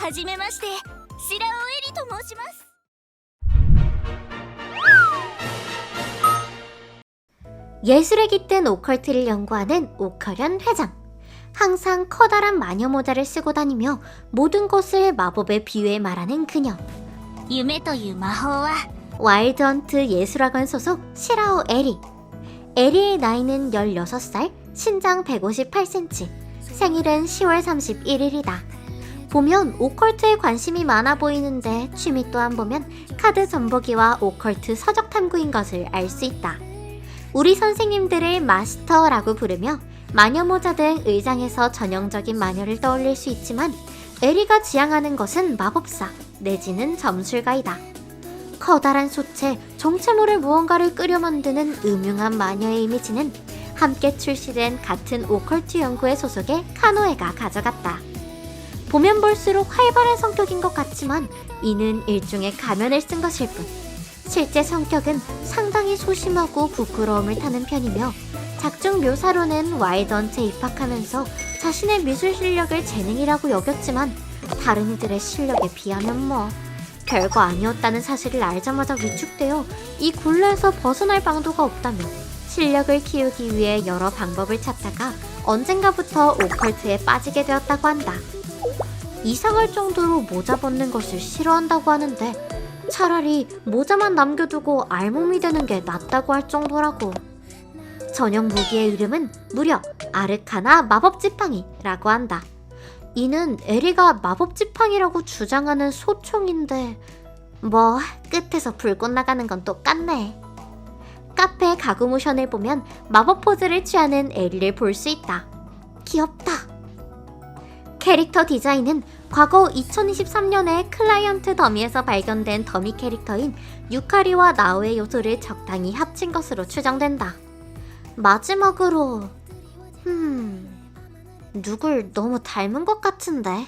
はじめまして白尾エリと申します 예술에 깃든 오컬트를 연구하는 오컬연 회장. 항상 커다란 마녀 모자를 쓰고 다니며 모든 것을 마법에 비유해 말하는 그녀. 夢という魔法は 와일드 헌트 예술학원 소속 시라오 에리. 에리의 나이는 16살, 신장 158cm, 생일은 10월 31일이다. 보면 오컬트에 관심이 많아 보이는데 취미 또한 보면 카드 전보기와 오컬트 서적 탐구인 것을 알 수 있다. 우리 선생님들을 마스터라고 부르며 마녀 모자 등 의장에서 전형적인 마녀를 떠올릴 수 있지만 에리가 지향하는 것은 마법사 내지는 점술가이다. 커다란 소체, 정체 모를 무언가를 끓여 만드는 음흉한 마녀의 이미지는 함께 출시된 같은 오컬트 연구회 소속의 카노에가 가져갔다. 보면 볼수록 활발한 성격인 것 같지만 이는 일종의 가면을 쓴 것일 뿐. 실제 성격은 상당히 소심하고 부끄러움을 타는 편이며 작중 묘사로는 와이던트에 입학하면서 자신의 미술 실력을 재능이라고 여겼지만 다른 이들의 실력에 비하면 뭐 별거 아니었다는 사실을 알자마자 위축되어 이 굴레에서 벗어날 방도가 없다며 실력을 키우기 위해 여러 방법을 찾다가 언젠가부터 오컬트에 빠지게 되었다고 한다. 이상할 정도로 모자 벗는 것을 싫어한다고 하는데 차라리 모자만 남겨두고 알몸이 되는 게 낫다고 할 정도라고. 전용 무기의 이름은 무려 아르카나 마법지팡이라고 한다. 이는 에리가 마법지팡이라고 주장하는 소총인데 뭐 끝에서 불꽃 나가는 건 똑같네. 카페 가구 모션을 보면 마법 포즈를 취하는 에리를 볼 수 있다. 귀엽다. 캐릭터 디자인은 과거 2023년에 클라이언트 더미에서 발견된 더미 캐릭터인 유카리와 나오의 요소를 적당히 합친 것으로 추정된다. 마지막으로 음... 누굴 너무 닮은 것 같은데.